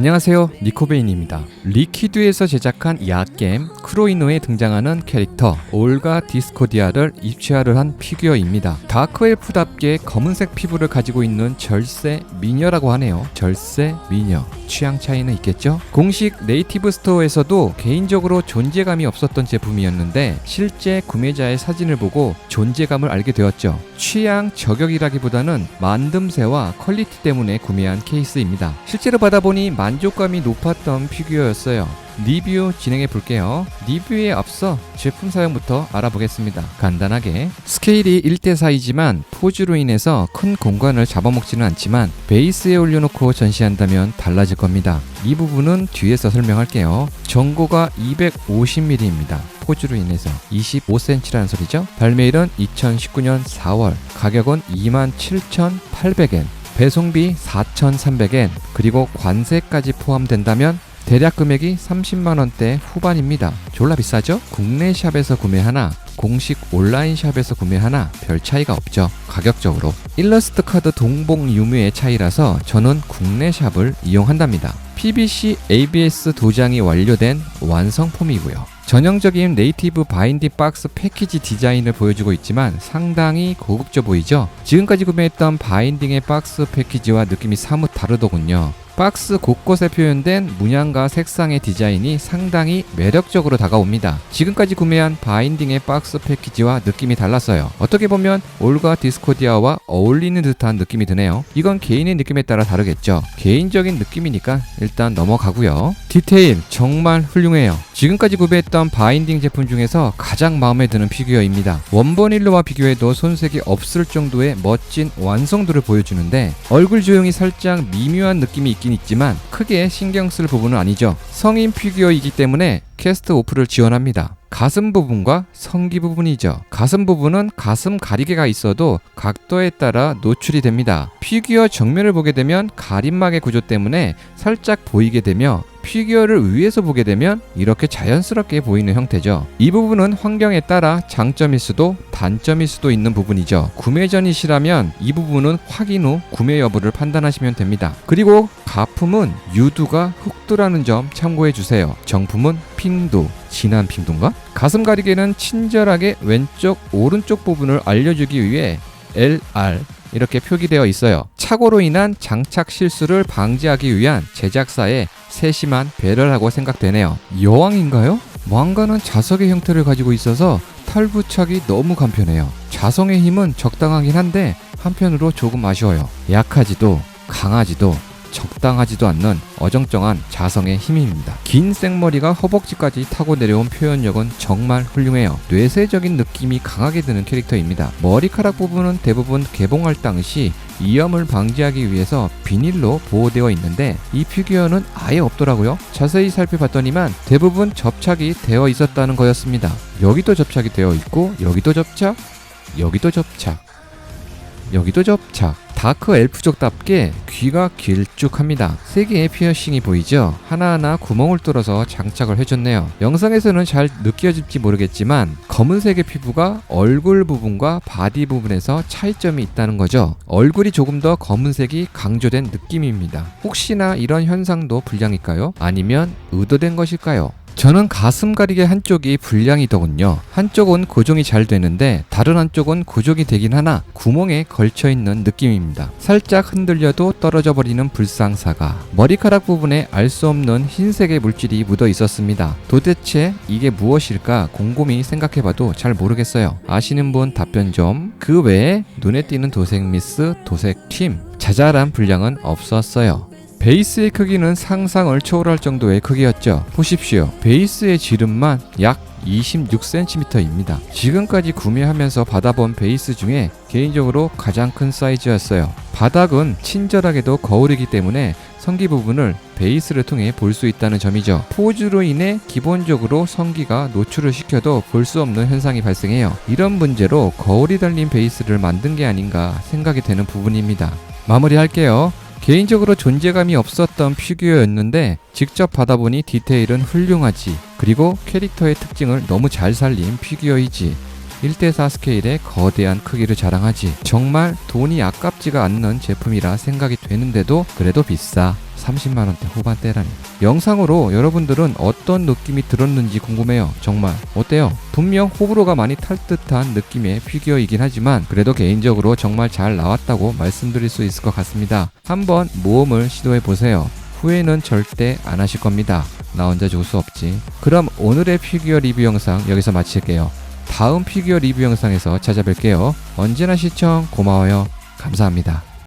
안녕하세요. 니코베인입니다. 리퀴드에서 제작한 야겜 크로이노에 등장하는 캐릭터 올가 디스코디아를 입체화를 한 피규어입니다. 다크엘프답게 검은색 피부를 가지고 있는 절세 미녀라고 하네요. 절세 미녀. 취향 차이는 있겠죠? 공식 네이티브 스토어에서도 개인적으로 존재감이 없었던 제품이었는데 실제 구매자의 사진을 보고 존재감을 알게 되었죠 취향 저격이라기보다는 만듦새와 퀄리티 때문에 구매한 케이스입니다 실제로 받아보니 만족감이 높았던 피규어였어요. 리뷰 진행해 볼게요. 리뷰에 앞서 제품 사용부터 알아보겠습니다. 간단하게 스케일이 1대4이지만 포즈로 인해서 큰 공간을 잡아먹지는 않지만 베이스에 올려놓고 전시한다면 달라질 겁니다. 이 부분은 뒤에서 설명할게요. 전고가 250mm입니다. 포즈로 인해서 25cm라는 소리죠. 발매일은 2019년 4월, 가격은 27,800엔, 배송비 4,300엔, 그리고 관세까지 포함된다면 대략 금액이 30만 원대 후반입니다. 졸라 비싸죠? 국내 샵에서 구매하나 공식 온라인 샵에서 구매하나 별 차이가 없죠. 가격적으로. 일러스트 카드 동봉 유무의 차이라서 저는 국내 샵을 이용한답니다. PBC ABS 도장이 완료된 완성품이고요. 전형적인 네이티브 바인딩 박스 패키지 디자인을 보여주고 있지만 상당히 고급져 보이죠? 지금까지 구매했던 바인딩의 박스 패키지와 느낌이 사뭇 다르더군요. 박스 곳곳에 표현된 문양과 색상의 디자인이 상당히 매력적으로 다가옵니다. 지금까지 구매한 바인딩의 박스 패키지와 느낌이 달랐어요. 어떻게 보면 올과 디스코디아와 어울리는 듯한 느낌이 드네요. 이건 개인의 느낌에 따라 다르겠죠. 개인적인 느낌이니까 일단 넘어가고요. 디테일 정말 훌륭해요. 지금까지 구매했던 바인딩 제품 중에서 가장 마음에 드는 피규어입니다. 원버닐로와 비교해도 손색이 없을 정도의 멋진 완성도를 보여주는데 얼굴 조형이 살짝 미묘한 느낌이 있긴 있지만 크게 신경 쓸 부분은 아니죠. 성인 피규어이기 때문에 캐스트 오프를 지원합니다. 가슴 부분과 성기 부분이죠. 가슴 부분은 가슴 가리개가 있어도 각도에 따라 노출이 됩니다. 피규어 정면을 보게 되면 가림막의 구조 때문에 살짝 보이게 되며 피규어를 위에서 보게 되면 이렇게 자연스럽게 보이는 형태죠. 이 부분은 환경에 따라 장점일 수도 단점일 수도 있는 부분이죠. 구매 전이시라면 이 부분은 확인 후 구매 여부를 판단하시면 됩니다. 그리고 가품은 유두가 흑두라는 점 참고해 주세요. 정품은 핑두, 진한 핑두인가? 가슴 가리개는 친절하게 왼쪽, 오른쪽 부분을 알려주기 위해 LR 이렇게 표기되어 있어요. 착오로 인한 장착 실수를 방지하기 위한 제작사의 세심한 배려라고 생각되네요. 여왕인가요? 왕가는 자석의 형태를 가지고 있어서 탈부착이 너무 간편해요. 자성의 힘은 적당하긴 한데 한편으로 조금 아쉬워요. 약하지도 강하지도 적당하지도 않는 어정쩡한 자성의 힘입니다. 긴 생머리가 허벅지까지 타고 내려온 표현력은 정말 훌륭해요. 뇌세적인 느낌이 강하게 드는 캐릭터입니다. 머리카락 부분은 대부분 개봉할 당시 이염을 방지하기 위해서 비닐로 보호되어 있는데 이 피규어는 아예 없더라고요. 자세히 살펴봤더니만 대부분 접착이 되어 있었다는 거였습니다. 여기도 접착이 되어 있고 여기도 접착, 여기도 접착, 여기도 접착. 다크 엘프족답게 귀가 길쭉합니다. 세 개의 피어싱이 보이죠? 하나하나 구멍을 뚫어서 장착을 해줬네요. 영상에서는 잘 느껴질지 모르겠지만 검은색의 피부가 얼굴 부분과 바디 부분에서 차이점이 있다는 거죠. 얼굴이 조금 더 검은색이 강조된 느낌입니다. 혹시나 이런 현상도 불량일까요? 아니면 의도된 것일까요? 저는 가슴 가리개 한쪽이 불량이더군요. 한쪽은 고정이 잘 되는데 다른 한쪽은 고정이 되긴 하나 구멍에 걸쳐 있는 느낌입니다. 살짝 흔들려도 떨어져 버리는 불상사가 머리카락 부분에 알 수 없는 흰색의 물질이 묻어 있었습니다. 도대체 이게 무엇일까 곰곰이 생각해봐도 잘 모르겠어요. 아시는 분 답변 좀. 그 외에 눈에 띄는 도색 미스, 도색 튀임, 자잘한 불량은 없었어요. 베이스의 크기는 상상을 초월할 정도의 크기였죠. 보십시오. 베이스의 지름만 약 26cm입니다. 지금까지 구매하면서 받아본 베이스 중에 개인적으로 가장 큰 사이즈였어요. 바닥은 친절하게도 거울이기 때문에 성기 부분을 베이스를 통해 볼 수 있다는 점이죠. 포즈로 인해 기본적으로 성기가 노출을 시켜도 볼 수 없는 현상이 발생해요. 이런 문제로 거울이 달린 베이스를 만든 게 아닌가 생각이 되는 부분입니다. 마무리할게요. 개인적으로 존재감이 없었던 피규어였는데 직접 받아보니 디테일은 훌륭하지. 그리고 캐릭터의 특징을 너무 잘 살린 피규어이지. 1대4 스케일의 거대한 크기를 자랑하지. 정말 돈이 아깝지가 않는 제품이라 생각이 되는데도 그래도 비싸 30만원대 후반대라니. 영상으로 여러분들은 어떤 느낌이 들었는지 궁금해요. 정말. 어때요? 분명 호불호가 많이 탈 듯한 느낌의 피규어이긴 하지만 그래도 개인적으로 정말 잘 나왔다고 말씀드릴 수 있을 것 같습니다. 한번 모험을 시도해 보세요. 후회는 절대 안 하실 겁니다. 나 혼자 좋을 수 없지. 그럼 오늘의 피규어 리뷰 영상 여기서 마칠게요. 다음 피규어 리뷰 영상에서 찾아뵐게요. 언제나 시청 고마워요. 감사합니다.